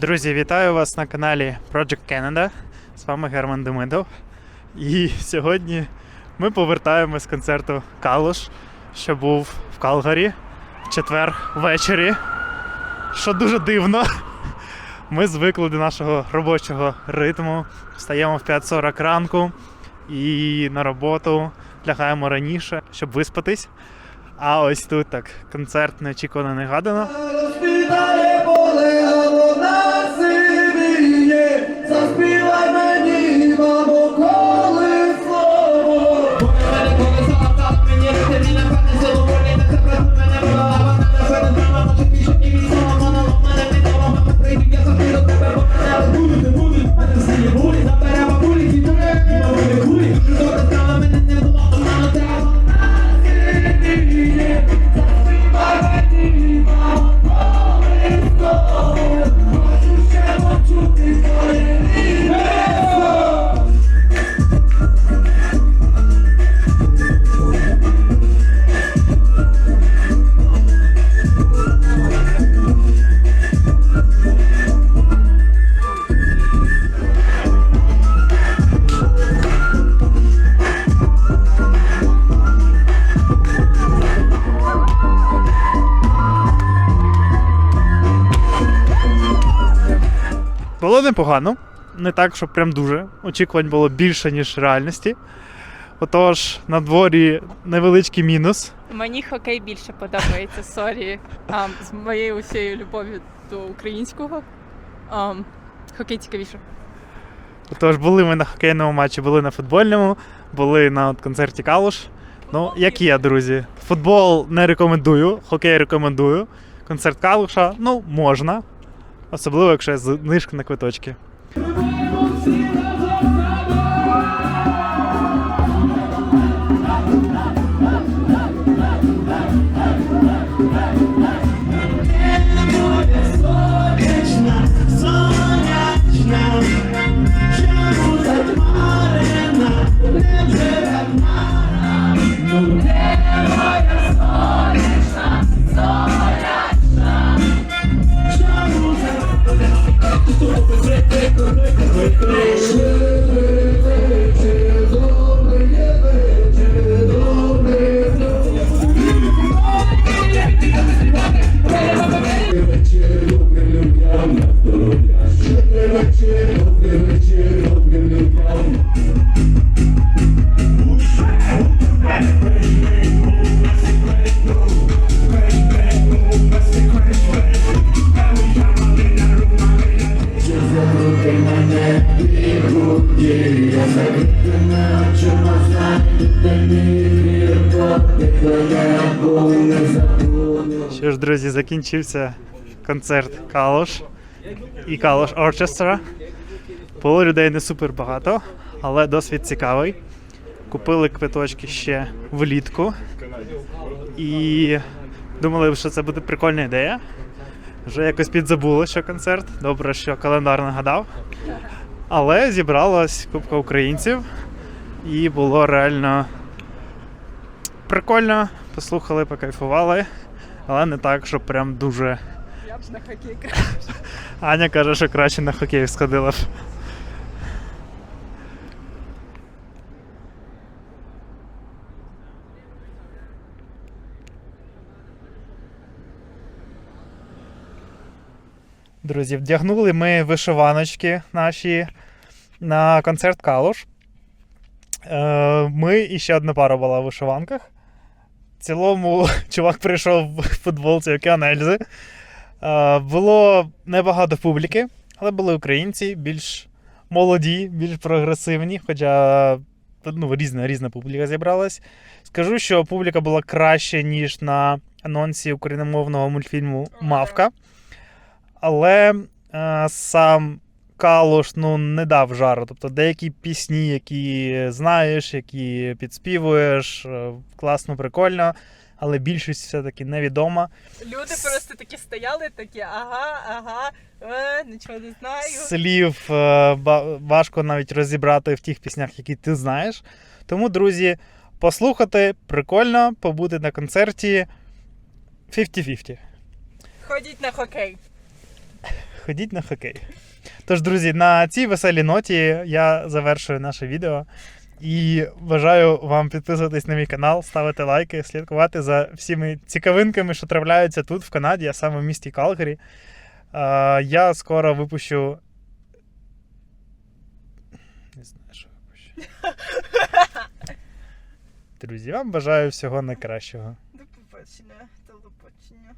Друзі, вітаю вас на каналі Project Canada. З вами Герман Демидов. І сьогодні ми повертаємось з концерту Калуш, що був в Калгарі в четвер ввечері. Що дуже дивно. Ми звикли до нашого робочого ритму. Встаємо в 5.40 ранку і на роботу лягаємо раніше, щоб виспатись. А ось тут так концерт неочікувано негадано. Розпітає Було непогано, не так, що прям дуже. Очікувань було більше, ніж реальності. Отож, на дворі невеличкий мінус. Мені хокей більше подобається, сорі. Ам, з моєю усією любов'ю до українського. Ам, хокей цікавіше. Отож, були ми на хокейному матчі, були на футбольному, були на от концерті Калуш. Ну, як є, друзі. Футбол не рекомендую, хокей рекомендую. Концерт Калуша, ну, можна. Особливо, якщо є знижка на квиточки. Сонячна, сонячна, чому Що ж, друзі, закінчився концерт Калош і Калош Орчестра. Було людей не супер багато, але досвід цікавий. Купили квиточки ще влітку і думали, що це буде прикольна ідея. Вже якось підзабули, що концерт. Добре, що календар нагадав. Але зібралась купка українців, і було реально прикольно. Послухали, покайфували. Але не так, що прям дуже. Я б на хокей Аня каже, що краще на хокей сходила б. Друзі, вдягнули ми вишиваночки наші на концерт Калуш. Е, Ми і ще одна пара була в вишиванках. В цілому, чувак прийшов в футболці Океан Ельзи. Е, Було небагато публіки, але були українці, більш молоді, більш прогресивні, хоча ну, різна, різна публіка зібралась. Скажу, що публіка була краще, ніж на анонсі україномовного мультфільму Мавка. Але е, сам Калуш ну, не дав жару. Тобто деякі пісні, які знаєш, які підспівуєш, е, класно, прикольно, але більшість все-таки невідома. Люди просто такі стояли, такі, ага, ага, е, нічого не знаю. слів е, важко навіть розібрати в тих піснях, які ти знаєш. Тому, друзі, послухати прикольно, побути на концерті 50-50. Ходіть на хокей. ходіть на хокей. Тож, друзі, на цій веселій ноті я завершую наше відео. І бажаю вам підписуватись на мій канал, ставити лайки, слідкувати за всіми цікавинками, що трапляються тут, в Канаді, а саме в місті Калгарі. Я скоро випущу. Не знаю, що випущу. Друзі, вам бажаю всього найкращого. До побачення. До побачення.